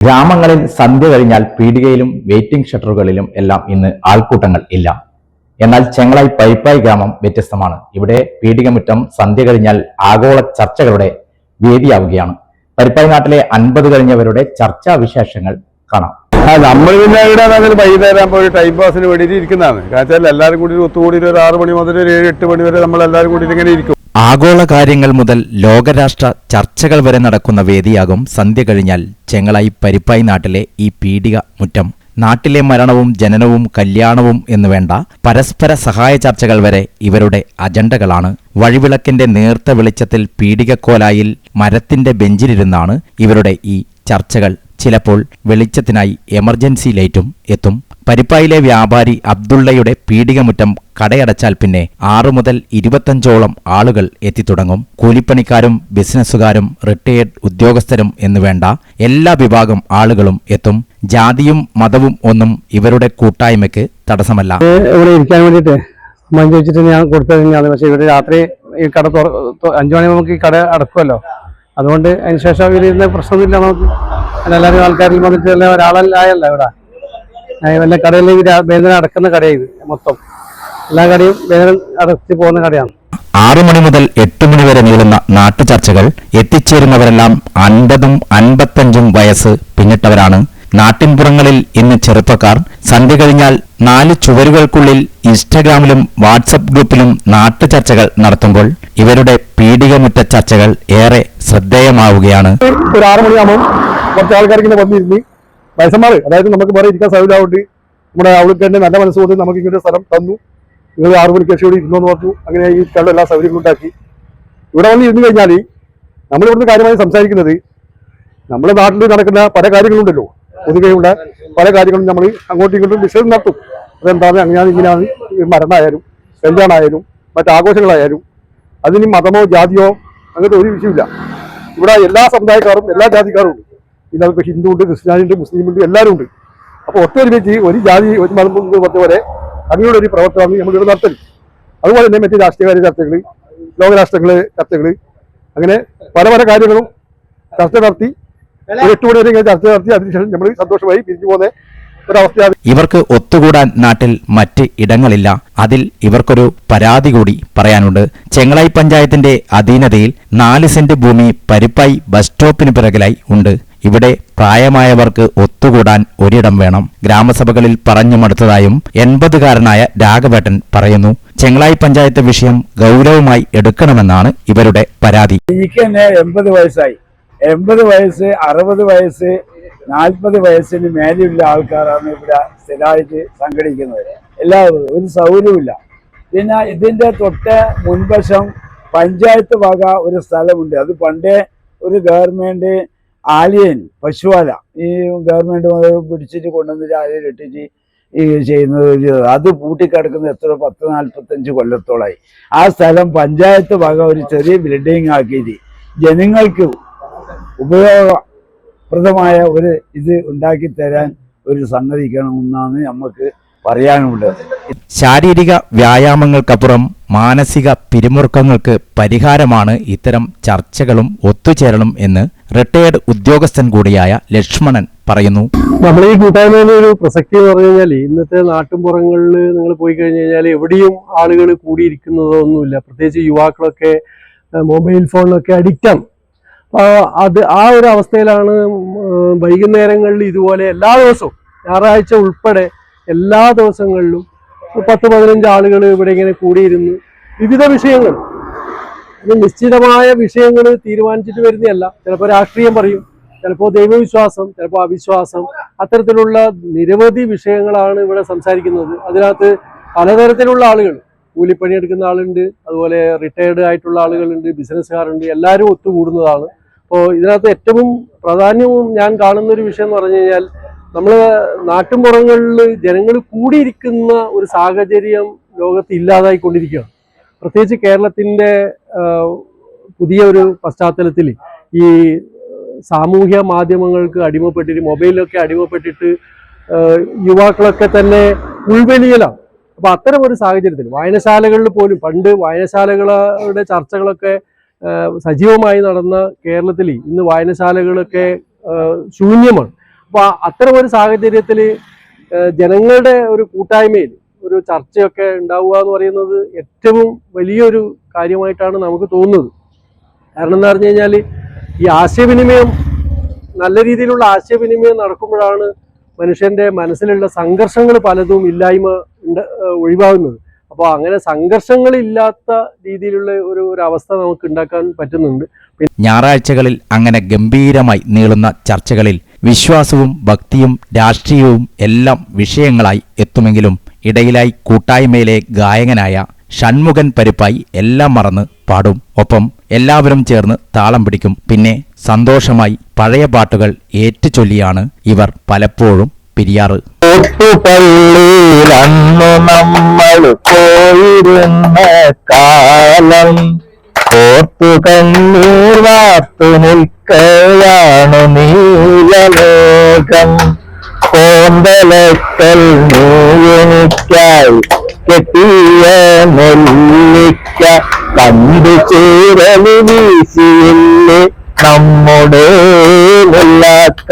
ഗ്രാമങ്ങളിൽ സന്ധ്യ കഴിഞ്ഞാൽ പീടികയിലും വെയിറ്റിംഗ് ഷട്ടറുകളിലും എല്ലാം ഇന്ന് ആൾക്കൂട്ടങ്ങൾ ഇല്ല. എന്നാൽ ചെങ്ങളായി പൈപ്പായി ഗ്രാമം വ്യത്യസ്തമാണ്. ഇവിടെ പീടികമുറ്റം സന്ധ്യ കഴിഞ്ഞാൽ ആഗോള ചർച്ചകളുടെ വേദിയാവുകയാണ്. പരിപ്പായി നാട്ടിലെ അൻപത് കഴിഞ്ഞവരുടെ ചർച്ചാ വിശേഷങ്ങൾ കാണാം. നമ്മൾ പിന്നെ ഇവിടെ വൈകുന്നേരം ഒരു ടൈം പാസിന് വേണ്ടിയിട്ട് ഇരിക്കുന്നതാണ്. കാരണം എല്ലാവരും കൂടി ഒത്തുകൂടി ഒരു ആറ് മണി മുതൽ ഒരു ഏഴ് എട്ട് മണി വരെ നമ്മൾ എല്ലാവരും കൂടി ഇങ്ങനെ ഇരിക്കും. ആഗോള കാര്യങ്ങൾ മുതൽ ലോകരാഷ്ട്ര ചർച്ചകൾ വരെ നടക്കുന്ന വേദിയാകും സന്ധ്യ കഴിഞ്ഞാൽ ചെങ്ങളായി പരിപ്പായി നാട്ടിലെ ഈ പീഡിക മുറ്റം. നാട്ടിലെ മരണവും ജനനവും കല്യാണവും എന്നു വേണ്ട പരസ്പര സഹായ ചർച്ചകൾ വരെ ഇവരുടെ അജണ്ടകളാണ്. വഴിവിളക്കിന്റെ നേർത്ത വെളിച്ചത്തിൽ പീഡികക്കോലായിൽ മരത്തിന്റെ ബെഞ്ചിലിരുന്നാണ് ഇവരുടെ ഈ ചർച്ചകൾ. ചിലപ്പോൾ വെളിച്ചത്തിനായി എമർജൻസി ലൈറ്റും എത്തും. പരിപ്പായിലെ വ്യാപാരി അബ്ദുള്ളയുടെ പീടികമുറ്റം കടയടച്ചാൽ പിന്നെ ആറു മുതൽ ഇരുപത്തഞ്ചോളം ആളുകൾ എത്തിത്തുടങ്ങും. കൂലിപ്പണിക്കാരും ബിസിനസ്സുകാരും റിട്ടയേർഡ് ഉദ്യോഗസ്ഥരും എന്നുവേണ്ട എല്ലാ വിഭാഗം ആളുകളും എത്തും. ജാതിയും മതവും ഒന്നും ഇവരുടെ കൂട്ടായ്മയ്ക്ക് തടസ്സമല്ല. ഇവിടെ ഇരിക്കാൻ വേണ്ടിയിട്ട് ഞാൻ കൊടുത്തത് പക്ഷേ ഇവിടെ രാത്രി ഈ കട അഞ്ചു മണി നമുക്ക് ഈ കട അടക്കുമല്ലോ. അതുകൊണ്ട് അതിനുശേഷം ഇവരിന്ന് പ്രശ്നമൊന്നുമില്ല നമുക്ക്. എല്ലാവരും ആൾക്കാരിൽ വന്നിട്ട് ഒരാളല്ലായല്ല ഇവിടെ. വല്ല കടയിൽ വേദന അടക്കുന്ന കടയാണ് ഇത് മൊത്തം. എല്ലാ കടയും വേദന അടച്ച് പോകുന്ന കടയാണ്. ആറു മണി മുതൽ എട്ട് മണി വരെ നീളുന്ന നാട്ടുചർച്ചകൾ എത്തിച്ചേരുന്നവരെല്ലാം അൻപതും അൻപത്തഞ്ചും വയസ്സ് പിന്നിട്ടവരാണ്. നാട്ടിൻപുറങ്ങളിൽ ഇന്ന് ചെറുപ്പക്കാർ. സന്ധ്യ കഴിഞ്ഞാൽ നാല് ചുവരുകൾക്കുള്ളിൽ ഇൻസ്റ്റഗ്രാമിലും വാട്സപ്പ് ഗ്രൂപ്പിലും നാട്ടുചർച്ചകൾ നടത്തുമ്പോൾ ഇവരുടെ പീഡികമുറ്റ ചർച്ചകൾ ഏറെ ശ്രദ്ധേയമാവുകയാണ്. ഒരു ആറു മണിയാകുമ്പോൾ കുറച്ച് ആൾക്കാർ ഇങ്ങനെ വന്നിരുന്ന് വയസ്സന്മാർ അതായത് നമുക്ക് വേറെ ഇരിക്കാൻ സൗകര്യമായിട്ട് നമ്മുടെ അവൾക്ക് തന്നെ നല്ല മനസ്സുകൊണ്ട് നമുക്ക് ഇങ്ങനെ സ്ഥലം തന്നു. നിങ്ങൾ ആറു മണിക്ക് ശേഷം ഇവിടെ ഇരുന്നോന്ന് പറഞ്ഞു. അങ്ങനെ ഈ സ്ഥലം എല്ലാ സൗകര്യങ്ങളും ഉണ്ടാക്കി. ഇവിടെ വന്ന് ഇരുന്ന് കഴിഞ്ഞാൽ നമ്മളിവിടുന്ന് കാര്യമായി സംസാരിക്കുന്നത് നമ്മുടെ നാട്ടിൽ നടക്കുന്ന പല കാര്യങ്ങളുണ്ടല്ലോ. പൊതുവെയുള്ള പല കാര്യങ്ങളും നമ്മൾ അങ്ങോട്ടും ഇങ്ങോട്ടും ഡിസ്കസ് നടത്തും. അതെന്താണ്? അങ്ങനെയാണ് ഇങ്ങനെയാണ് മരണമായാലും എന്താണായാലും മറ്റാഘോഷങ്ങളായാലും അതിന് മതമോ ജാതിയോ അങ്ങനത്തെ ഒരു വിഷയമില്ല. ഇവിടെ എല്ലാ സമുദായക്കാരും എല്ലാ ജാതിക്കാരും ഉണ്ട് ഇതിനകത്ത് ഹിന്ദു ഉണ്ട് ക്രിസ്ത്യാനിയുണ്ട് മുസ്ലിം ഉണ്ട് എല്ലാവരും ഉണ്ട് അപ്പോൾ ഒത്തൊരുമിച്ച് ഒരു ജാതി ഒരു മതം പറഞ്ഞ പോലെ അങ്ങനെയുള്ള ഒരു പ്രവർത്തനമാണ് നമ്മളിവിടെ നടത്തൽ അതുപോലെ തന്നെ മറ്റ് രാഷ്ട്രീയകാര്യ ചർച്ചകൾ ലോകരാഷ്ട്രങ്ങൾ ചർച്ചകൾ അങ്ങനെ പല പല കാര്യങ്ങളും ചർച്ച നടത്തി. എട്ട് മണി വരെ ഇങ്ങനെ ചർച്ച നടത്തി. അതിനുശേഷം നമ്മൾ സന്തോഷമായി പിരിഞ്ഞു പോകുന്ന ഒരവസ്ഥയാണ്. ഇവർക്ക് ഒത്തുകൂടാൻ നാട്ടിൽ മറ്റ് ഇടങ്ങളില്ല. അതിൽ ഇവർക്കൊരു പരാതി കൂടി പറയാനുണ്ട്. ചെങ്ങളായി പഞ്ചായത്തിന്റെ അധീനതയിൽ നാല് സെന്റ് ഭൂമി പരിപ്പായി ബസ് സ്റ്റോപ്പിന് പിറകിലായി ഉണ്ട്. ഇവിടെ പ്രായമായവർക്ക് ഒത്തുകൂടാൻ ഒരിടം വേണം. ഗ്രാമസഭകളിൽ പറഞ്ഞു മടുത്തതായും എൺപതുകാരനായ രാഘവേട്ടൻ പറയുന്നു. ചെങ്ങളായി പഞ്ചായത്ത് വിഷയം ഗൗരവമായി എടുക്കണമെന്നാണ് ഇവരുടെ പരാതി. എനിക്ക് തന്നെ എൺപത് വയസ്സായി. എൺപത് വയസ്സ് അറുപത് വയസ്സ് നാൽപ്പത് വയസ്സിന് മേലെയുള്ള ആൾക്കാരാണ് ഇവിടെ സ്ഥിരമായിട്ട് സംഘടിക്കുന്നത്. എല്ലാവരും ഒരു സൗകര്യമില്ല പിന്നെ ഇതിന്റെ തൊട്ട് മുൻവശം പഞ്ചായത്ത് വക ഒരു സ്ഥലമുണ്ട്. അത് പണ്ടേ ഒരു ഗവൺമെന്റ് ആലിയൻ പശുവാല ഈ ഗവൺമെന്റ് പിടിച്ചിട്ട് കൊണ്ടുവന്നിട്ട് ആലിയൻ ഇട്ടിട്ട് ഈ ചെയ്യുന്നത് അത് പൂട്ടിക്കിടക്കുന്ന എത്ര പത്ത് നാൽപ്പത്തഞ്ച് കൊല്ലത്തോളായി. ആ സ്ഥലം പഞ്ചായത്ത് വക ഒരു ചെറിയ ബിൽഡിംഗ് ആക്കിയിട്ട് ജനങ്ങൾക്ക് ഉപയോഗപ്രദമായ ഒരു ഇത് ഉണ്ടാക്കി തരാൻ ഒരു സംഗതിക്കണമെന്നാണ് നമുക്ക് പറയാനുള്ളത്. ശാരീരിക വ്യായാമങ്ങൾക്കപ്പുറം മാനസിക പിരിമുറുക്കങ്ങൾക്ക് പരിഹാരമാണ് ഇത്തരം ചർച്ചകളും ഒത്തുചേരലും എന്ന് റിട്ടയേർഡ് ഉദ്യോഗസ്ഥൻ കൂടിയായ ലക്ഷ്മണൻ പറയുന്നു. നമ്മൾ ഈ കൂട്ടായ്മയുടെ ഒരു പ്രസക്തി എന്ന് പറഞ്ഞു കഴിഞ്ഞാൽ ഇന്നത്തെ നാട്ടിൻപുറങ്ങളിൽ നിങ്ങൾ പോയി കഴിഞ്ഞു കഴിഞ്ഞാൽ എവിടെയും ആളുകൾ കൂടിയിരിക്കുന്നതൊന്നുമില്ല. പ്രത്യേകിച്ച് യുവാക്കളൊക്കെ മൊബൈൽ ഫോണിലൊക്കെ അഡിക്റ്റാണ്. അത് ആ ഒരു അവസ്ഥയിലാണ് വൈകുന്നേരങ്ങളിൽ ഇതുപോലെ എല്ലാ ദിവസവും ഞായറാഴ്ച ഉൾപ്പെടെ എല്ലാ ദിവസങ്ങളിലും പത്ത് പതിനഞ്ച് ആളുകൾ ഇവിടെ ഇങ്ങനെ കൂടിയിരുന്ന് വിവിധ വിഷയങ്ങൾ ഇത് നിശ്ചിതമായ വിഷയങ്ങൾ തീരുമാനിച്ചിട്ട് വരുന്നതല്ല. ചിലപ്പോൾ രാഷ്ട്രീയം പറയും ചിലപ്പോൾ ദൈവവിശ്വാസം ചിലപ്പോൾ അവിശ്വാസം. അത്തരത്തിലുള്ള നിരവധി വിഷയങ്ങളാണ് ഇവിടെ സംസാരിക്കുന്നത്. അതിനകത്ത് പലതരത്തിലുള്ള ആളുകൾ കൂലിപ്പണി എടുക്കുന്ന ആളുണ്ട് അതുപോലെ റിട്ടയർഡ് ആയിട്ടുള്ള ആളുകളുണ്ട് ബിസിനസ്സുകാരുണ്ട് എല്ലാവരും ഒത്തുകൂടുന്നതാണ്. അപ്പോൾ ഇതിനകത്ത് ഏറ്റവും പ്രാധാന്യവും ഞാൻ കാണുന്ന ഒരു വിഷയം എന്ന് പറഞ്ഞു കഴിഞ്ഞാൽ നമ്മൾ നാട്ടിൻപുറങ്ങളിൽ ജനങ്ങൾ കൂടിയിരിക്കുന്ന ഒരു സാഹചര്യം ലോകത്ത് ഇല്ലാതായിക്കൊണ്ടിരിക്കുകയാണ്. പ്രത്യേകിച്ച് കേരളത്തിന്റെ പുതിയ ഒരു പശ്ചാത്തലത്തിൽ ഈ സാമൂഹ്യ മാധ്യമങ്ങൾക്ക് അടിമപ്പെട്ടിട്ട് മൊബൈലിലൊക്കെ അടിമപ്പെട്ടിട്ട് യുവാക്കളൊക്കെ തന്നെ ഉൾവലിയലാണ്. അപ്പൊ അത്തരം ഒരു സാഹചര്യത്തിൽ വായനശാലകളിൽ പോലും പണ്ട് വായനശാലകളുടെ ചർച്ചകളൊക്കെ സജീവമായി നടന്ന കേരളത്തിൽ ഇന്ന് വായനശാലകളൊക്കെ ശൂന്യമാണ്. അപ്പൊ അത്തരം ഒരു സാഹചര്യത്തിൽ ജനങ്ങളുടെ ഒരു കൂട്ടായ്മയിൽ ഒരു ചർച്ചയൊക്കെ ഉണ്ടാവുക എന്ന് പറയുന്നത് ഏറ്റവും വലിയൊരു കാര്യമായിട്ടാണ് നമുക്ക് തോന്നുന്നത്. കാരണം എന്ന് പറഞ്ഞു കഴിഞ്ഞാൽ ഈ ആശയവിനിമയം നല്ല രീതിയിലുള്ള ആശയവിനിമയം നടക്കുമ്പോഴാണ് മനുഷ്യന്റെ മനസ്സിലുള്ള സംഘർഷങ്ങൾ പലതും ഇല്ലായ്മ ഒഴിവാകുന്നത്. അപ്പോൾ അങ്ങനെ സംഘർഷങ്ങളില്ലാത്ത രീതിയിലുള്ള ഒരു ഒരു അവസ്ഥ നമുക്ക് ഉണ്ടാക്കാൻ പറ്റുന്നുണ്ട്. ഞായറാഴ്ചകളിൽ അങ്ങനെ ഗംഭീരമായി നീളുന്ന ചർച്ചകളിൽ വിശ്വാസവും ഭക്തിയും രാഷ്ട്രീയവും എല്ലാം വിഷയങ്ങളായി എത്തുമെങ്കിലും ഇടയിലായി കൂട്ടായ്മയിലെ ഗായകനായ ഷൺമുഖൻ പരിപ്പായി എല്ലാം മറന്ന് പാടും. ഒപ്പം എല്ലാവരും ചേർന്ന് താളം പിടിക്കും. പിന്നെ സന്തോഷമായി പഴയ പാട്ടുകൾ ഏറ്റുചൊല്ലിയാണ് ഇവർ പലപ്പോഴും പിരിയാറ്. നമ്മൾ പോയിരുന്ന കാലം ഓർത്തു കണ്ണീർ വാർത്തു നിൽക്കയാണ് നീലലോകം. കോന്തലക്കൽ നീ എനിക്കായി കെട്ടിയ നെല്ലിക്ക കണ്ടു ചേരലി വീശിയില്ലേ നമ്മുടെ നെല്ലാക്ക